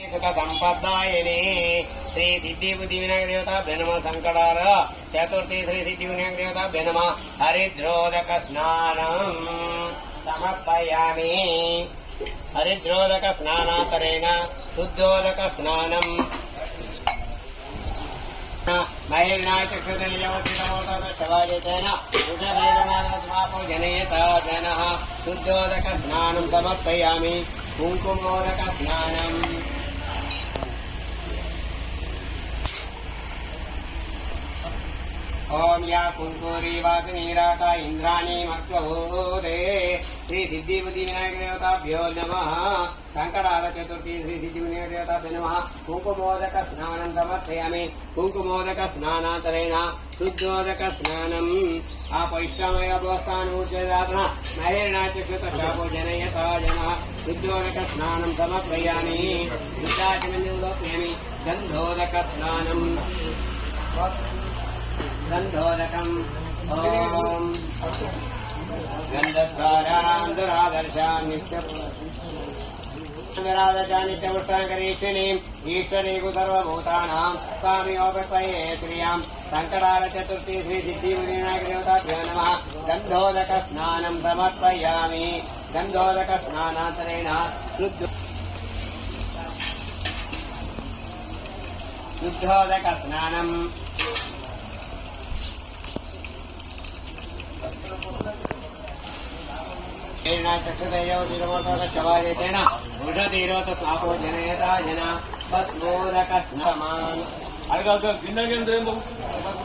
సుఖ సంపదాయనే శ్రీ సిద్ధి బుద్ధి వినాయక దేవత బెనమ సంకటాల చతుర్థి శ్రీ సిద్ధి వినాయక దేవత బెనమ హరిద్రోదక స్నానం సమర్పయామి. హరిద్రోదక స్నానాతరేణ శుద్ధోదక స్నానం. జనయత జన శుద్ధోదక స్నానం సమర్పయామి. కుంకుమోదక స్నానం. ఓం యా కుంకూరి వాగ్నీరాక ఇంద్రాణి మక్వభూతే శ్రీ సిద్ధి బుద్ధి వినాయక దేవతాభ్యో నమ. సంకటాల చతుర్థి శ్రీ సిద్ధి వినాయక దేవతాభ్యో నమ. కుంకుమోదక స్నానం సమర్పయామి. కుంకుమోదక స్నానాంతరేణ. శుద్ధోదక స్నానం. ఆ పైష్టామయ భోస్థానూర్చేదాతన మహేర్ణాచకృత శాపో జనయత జన. శుద్ధోదక స్నానం సమర్పయామి. శుద్ధాచమన్యోప్యామి గంధోదక స్నానం. గంధోదకం ఓం. గంధస్వారాంధరాదర్శాన్నిత్యరాదశానిత్యపుష్టాంకరీక్షిణీం ఈశ్వరీకు సర్వభూతానాం స్వామియోపయే శ్రియాం. సంకటాల చతుర్థి శ్రీ సిద్ధి నమ. గంధోదక స్నానం సమర్పయామి. గంధోదక స్నానాంతరేణ శుద్ధ శుద్ధోదక స్నానం చక్షుదయోతిరమోతోషవాయేతేన వృషతీరోత సాపో జనయతా జన. భస్మోదక స్నమాన్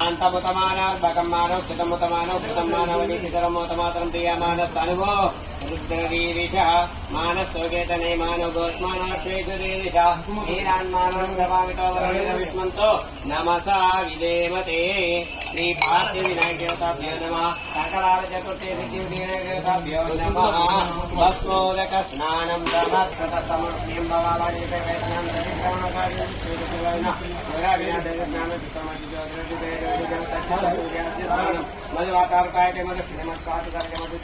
అంతముతమానర్భకం మానవ క్షితముతమానవ క్షితం మానవనితరమోతమాతరం ప్రియమానస్తనుభో రుద్రవీరిష మానస్తోగేతనే మానవ గోస్మానాశ్వేషురీరిష హీరాన్మానం ప్రభావితో వరేణ విష్మంతో నమసా విదేమతే శ్రీ పార్థి వినాయక దేవతాభ్యో నమ సకలాల చతుర్థి సిద్ధి వినాయక దేవతాభ్యో నమ భస్మోదక స్నానం సమర్థత సమర్ప్యం భవాని వైష్ణవం చరిత్రమకార్యం మధువాకారకాయ మధు శ్రీమత్కాయ మధు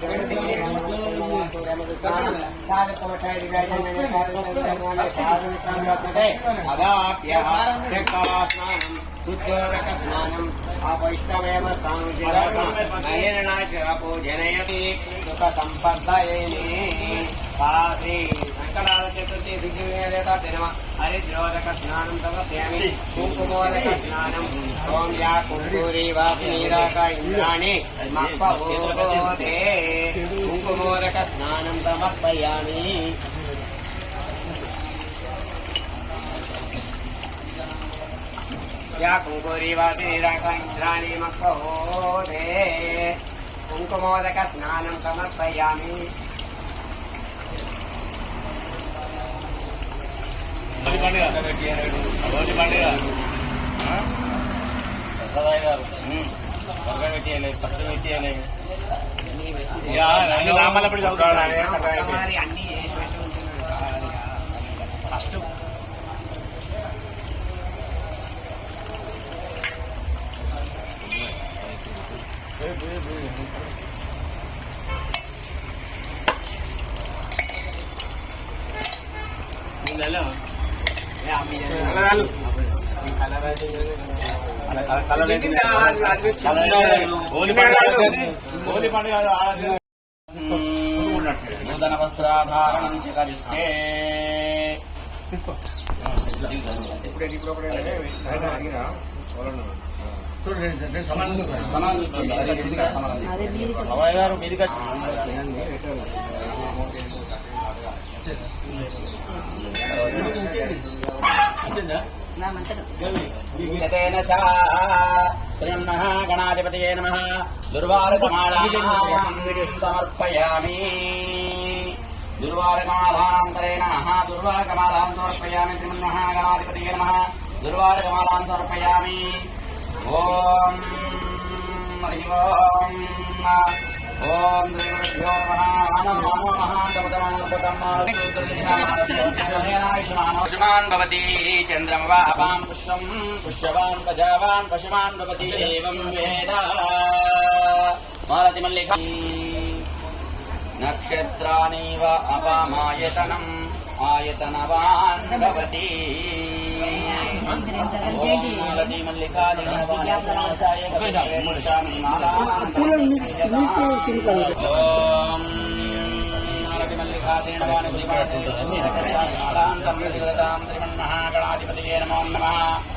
స్నానం శుద్ధోదక స్నానం ఆ వైష్ణవేమ స్నానం జనయతి సుఖ సంపదయని పాసి సంకటాల చతుర్థి సిద్ధిదేవత దినమ హరిద్రోదక స్నానం సమర్పయామి కుంకుమోదక స్నానం ఓం యా కుంకూరి వాసి నీరాక ఇంద్రాణి. మప్పభూతే కుంకుమోదక స్నానం సమర్పయామి యా కుంకూరి కుంకుమోదక స్నానం సమర్పయామి పండుగ రోజు పండుగ సదాయి గారు త్వరగా పెట్టేయాలి ఫస్ట్ పెట్టేయాలి ఇక రెండు నామాలప్పుడు చదువుతాడు మరి అన్ని చేసి పెట్టి ఉంటున్నాడు. ఫస్ట్ నీళ్ళలో నూతన వస్త్రాధారణం చ కరిష్యే సమానం గారు మీదిగా గణాధిపతయే నమః. దుర్వారకమాలాం సమర్పయామి. దుర్వారకమాలాంతరేణ దుర్వారకమాలాం సమర్పయామి. శ్రీమన్నః గణాధిపతయే నమః. దుర్వారకమాలాం సమర్పయామి. ఓం. హరి ఓం. ఓం శ్రీగురుభ్యో నమః నమో పశుమాన్ భవతి చంద్రమవాపాం పుష్పం పుష్యవాన్ ప్రజావాన్ పశుమాన్ భవతి ఏవం వేద మాలతి మల్లిక నక్షత్రాణివ అపామాయతనం ఆయతనవాన్ భవతి మాలతి మల్లికార్జున ఓం మాలతి మల్లికార్జున ప్రతివ్రతాం శ్రీమన్మహాగణాధిపతియే నమో నమః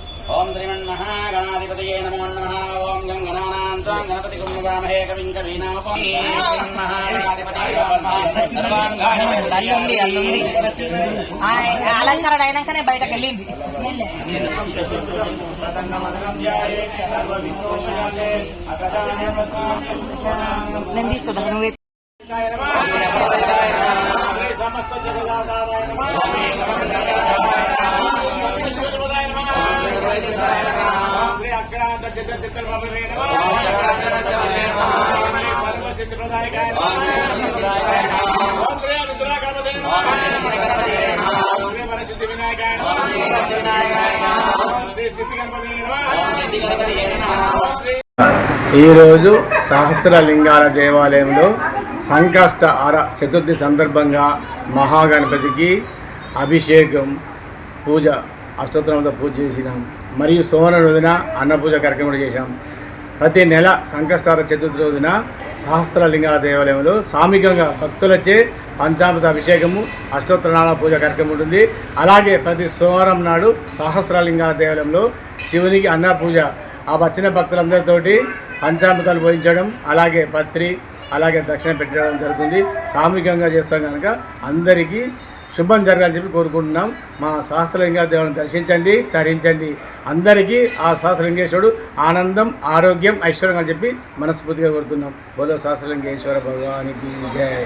ఓం శ్రీమన్మహాగణాధిపతయే నమో నమః. ఓం గం గణానాం త్వాం గణపతి కుమ్ముగామహే కవిం కవీనాపం అల్లుంది అల్లుంది ఆ అలంకరణ అయినాకనే బయటకు వెళ్ళింది నేను తీస్తుందా నువ్వే సమస్త జగదాధారాయ శ్రీ ఈరోజు సహస్రలింగాల దేవాలయంలో సంకష్ట అర చతుర్థి సందర్భంగా మహాగణపతికి అభిషేకం పూజ అష్టోత్తరంతో పూజ చేసినాం. మరియు సోమన రోజున అన్నపూజ కార్యక్రమం చేశాం. ప్రతి నెల సంకష్టార చతుర్థి రోజున సహస్రలింగాల దేవాలయంలో సామికంగా భక్తులచే పంచామృత అభిషేకము అష్టోత్తరనామ పూజ కార్యక్రమం ఉంటుంది. అలాగే ప్రతి సోమవారం నాడు సహస్రలింగాల దేవాలయంలో శివునికి అన్న పూజ ఆ వచ్చిన భక్తులందరితోటి పంచామృతాలు పోయించడం అలాగే పత్రి అలాగే దక్షిణ పెట్టడం జరుగుతుంది. సామూహికంగా చేస్తాం కనుక అందరికీ శుభం జరగాలని చెప్పి కోరుకుంటున్నాం. మా సహస్రలింగ దేవుని దర్శించండి తరించండి. అందరికీ ఆ సహస్రలింగేశ్వరుడు ఆనందం ఆరోగ్యం ఐశ్వర్యం అని చెప్పి మనస్ఫూర్తిగా కోరుతున్నాం. బోలో సహస్రలింగేశ్వర భగవానికి జయ